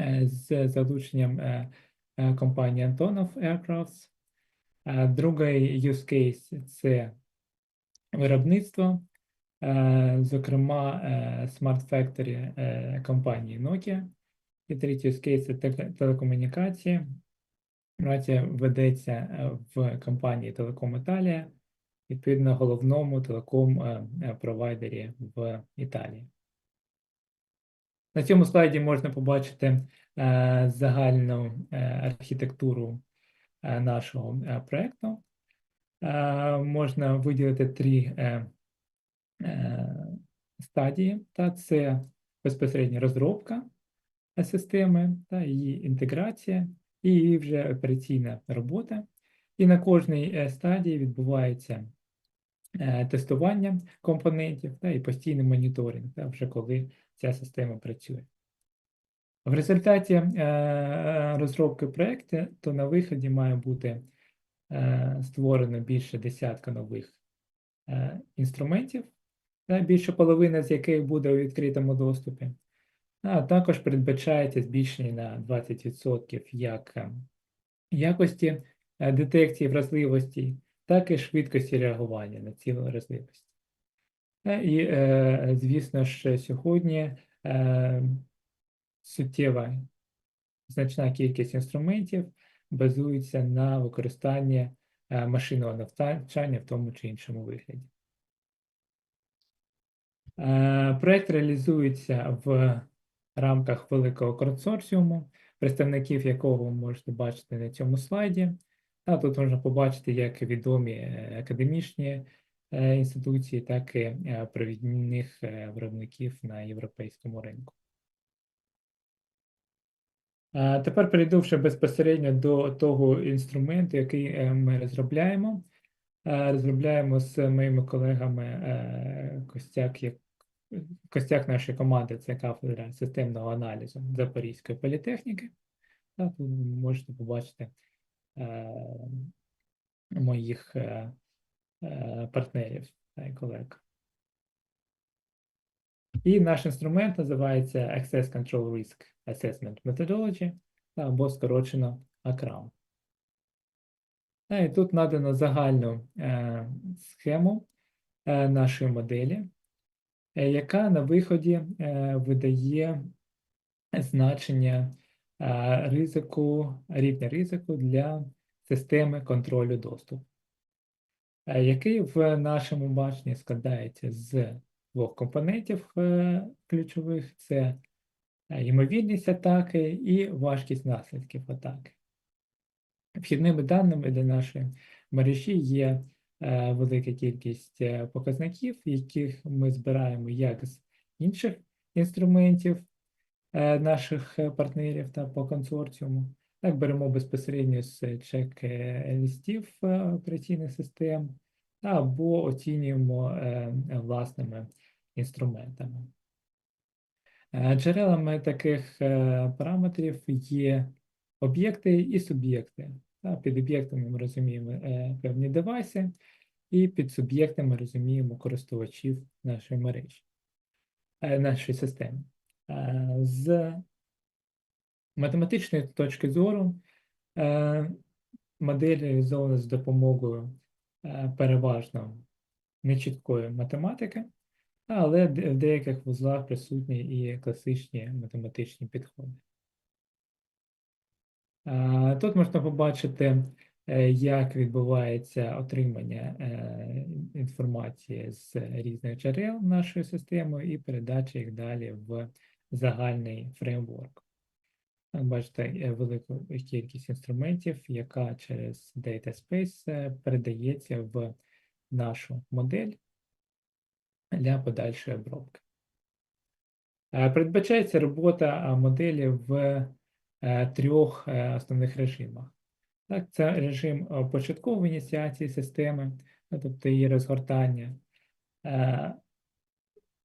е, з залученням е, е, компанії Antonov Aircrafts. Другий use case – це виробництво, зокрема Smart Factory компанії Nokia. І третій use case – це теле- телекомунікації. Праця ведеться в компанії Телеком Італія, відповідно головному телеком е, е, провайдері в Італії. На цьому слайді можна побачити е, загальну е, архітектуру е, нашого проекту. Е, Можна виділити три стадії. Та це безпосередньо розробка системи та її інтеграція і її вже операційна робота. І на кожній стадії відбувається тестування компонентів та і постійний моніторинг, та вже коли ця система працює. В результаті е, е, розробки проекту, то на виході має бути е, створено більше десятка нових е, інструментів, та більше половини з яких буде у відкритому доступі. А також передбачається збільшення на 20% як е, якості е, детекції вразливостей, так і швидкості реагування на ці вразливості. Е, І, е, звісно ж, сьогодні е, суттєва значна кількість інструментів базується на використанні машинного навчання в тому чи іншому вигляді. Проект реалізується в рамках великого консорціуму, представників якого ви можете бачити на цьому слайді. А тут можна побачити як відомі е, академічні е, інституції, так і е, провідних виробників на європейському ринку. Тепер перейду вже безпосередньо до того інструменту, який ми розробляємо. Розробляємо з моїми колегами Костяк, як Костяк нашої команди це кафедра системного аналізу Запорізької політехніки. Тут ви можете побачити моїх е, е, партнерів та колег. І наш інструмент називається Access Control Risk Assessment Methodology або скорочено ACRAM. І тут надано загальну е, схему е, нашої моделі, е, яка на виході е, видає значення е, ризику, рівня ризику для системи контролю доступу, е, який в нашому баченні складається з двох компонентів е, ключових: це е, ймовірність атаки і важкість наслідків атаки. Вхідними даними для нашої мережі є е, велика кількість е, показників, яких ми збираємо як з інших інструментів е, наших е, партнерів та по консорціуму, так беремо безпосередньо з е, операційних систем або оцінюємо е, власними інструментами. Е, Джерелами таких е, параметрів є об'єкти і суб'єкти. Під об'єктами ми розуміємо е, певні девайси, і під суб'єктами розуміємо користувачів нашої мережі, е, нашої системи. Е, З математичної точки зору е, модель реалізована з допомогою е, переважно нечіткої математики, але в деяких вузлах присутні і класичні математичні підходи. Тут можна побачити, як відбувається отримання інформації з різних джерел нашої системи і передача їх далі в загальний фреймворк. Бачите, е, велику кількість інструментів, яка через Data Space е, передається в нашу модель для подальшої обробки. Е, Передбачається робота моделі в е, трьох е, основних режимах. Так, це режим е, початкової ініціації системи, ну, тобто її розгортання, е,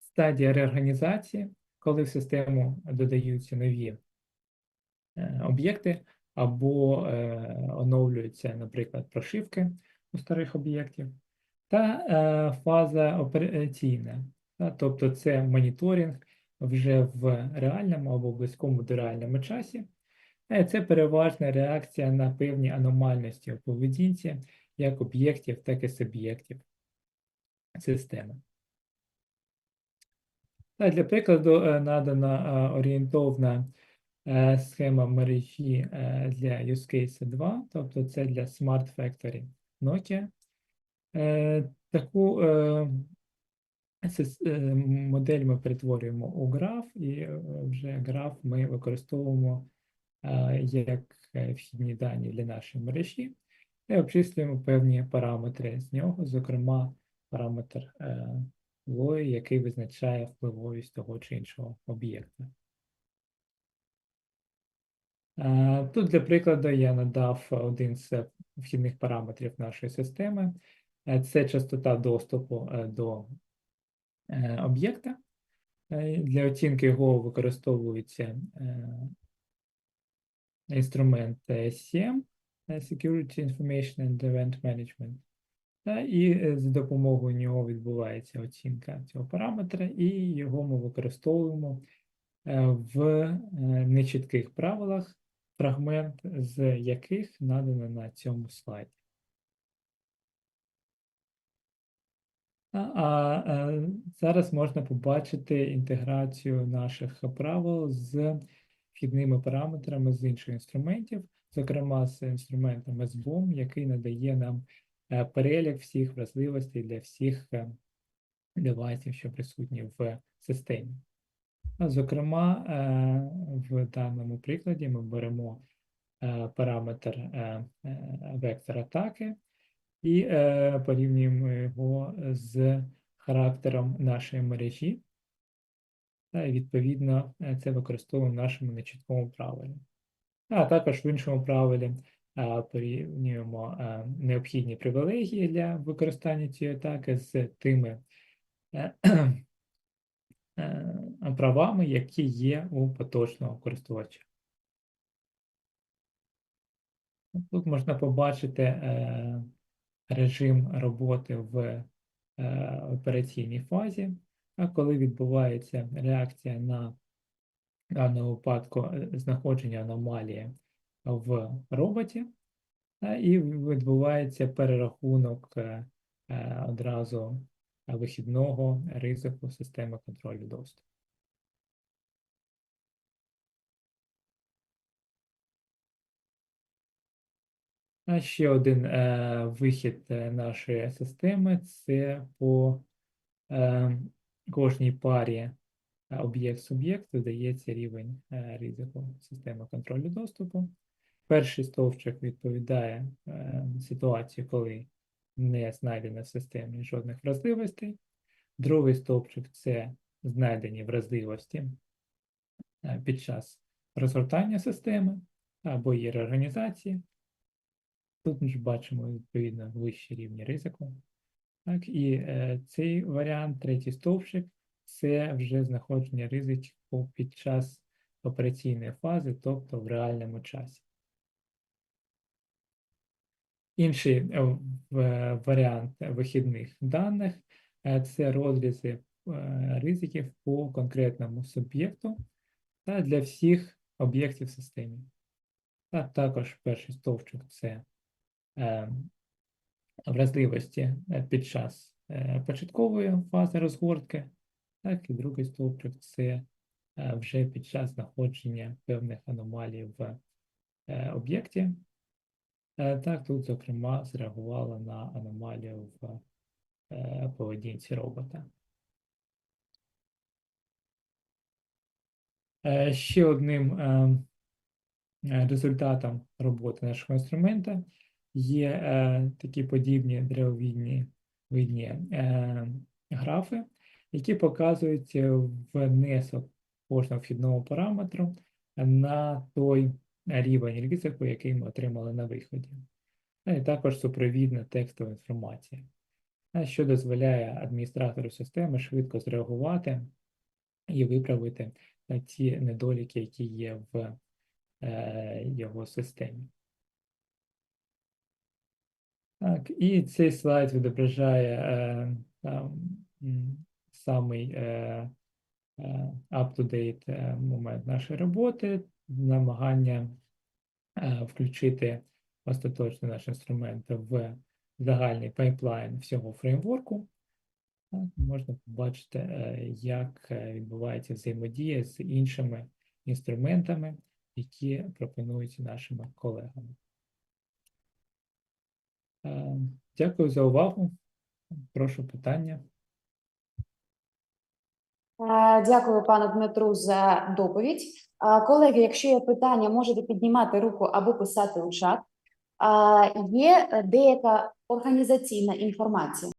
стадія реорганізації, коли в систему додаються нові е, об'єкти або е, оновлюються, наприклад, прошивки у старих об'єктів, та е, фаза операційна, тобто це моніторинг вже в реальному або близькому до реальному часі. Це переважна реакція на певні аномальності у поведінці як об'єктів, так і суб'єктів системи. Для прикладу е, надана е, орієнтовна е, схема мережі для use case 2, тобто це для Smart Factory Nokia. Таку модель ми перетворюємо у граф, і вже граф ми використовуємо як вхідні дані для нашої мережі і обчислюємо певні параметри з нього, зокрема параметр е, який визначає впливовість того чи іншого об'єкта. Е, Тут для прикладу я надав один з вхідних параметрів нашої системи. Е, Це частота доступу е, до об'єкта. Для оцінки його використовується інструмент SCM, Security Information and Event Management. І е, з допомогою нього відбувається оцінка цього параметра, і його ми використовуємо е, в е, нечітких правилах, фрагмент з яких надано на цьому слайді. А, зараз можна побачити інтеграцію наших правил з вхідними параметрами з інших інструментів, зокрема з інструментом SBOM, який надає нам перелік всіх вразливостей для всіх е, девайсів, що присутні в системі. Зокрема, е, в даному прикладі ми беремо е, параметр е, е, вектор атаки і е, порівнюємо його з характером нашої мережі. Та, відповідно е, це використовуємо в нашому нечіткому правилі. А також в іншому правилі е, порівнюємо е, необхідні привілегії для використання цієї атаки з тими е, е, правами, які є у поточного користувача. Тут можна побачити режим роботи в операційній фазі, а коли відбувається реакція на в даному випадку знаходження аномалії в роботі, і відбувається перерахунок е, е, одразу вихідного ризику системи контролю доступу. А ще один е, вихід е, нашої системи це по е, кожній парі е, об'єкт-суб'єкт додається рівень е, ризику системи контролю доступу. Перший стовпчик відповідає е, ситуації, коли не знайдено в системі жодних вразливостей. Другий стовпчик це знайдені вразливості е, під час розгортання системи або її реорганізації. Тут ми ж бачимо відповідно вищі рівні ризику. Так, і е, цей варіант, третій стовпчик, це вже знаходження ризику під час операційної фази, тобто в реальному часі. Інший е, варіант вихідних даних е, це розрізи е, ризиків по конкретному суб'єкту та для всіх об'єктів в системі. Та також перший стовпчик це е, вразливості е, під час е, початкової фази розгортки, так і другий стовпчик це е, вже під час знаходження певних аномалій в е, об'єкті. Е, Так, тут, зокрема, зреагувала на аномалію в е, поведінці робота. Е, Ще одним результатом роботи нашого інструмента є такі подібні древовідні видні графи, які показують е, внесок кожного вхідного параметру на той рівень ризику, який ми отримали на виході. Ну, І також супровідна текстова інформація, е, що дозволяє адміністратору системи швидко зреагувати і виправити е, ті недоліки, які є в е, його системі. Так, і цей слайд відображає е, там, самий е, е, up-to-date е, момент нашої роботи, намагання е, включити остаточно наш інструмент в загальний пайплайн всього фреймворку. Можна побачити, е, як е, відбувається взаємодія з іншими інструментами, які пропонуються нашими колегами. Е, Дякую за увагу. Прошу питання. Е, Дякую, пане Дмитру, за доповідь. Е, Колеги, якщо є питання, можете піднімати руку або писати у чат. Е, Є деяка організаційна інформація.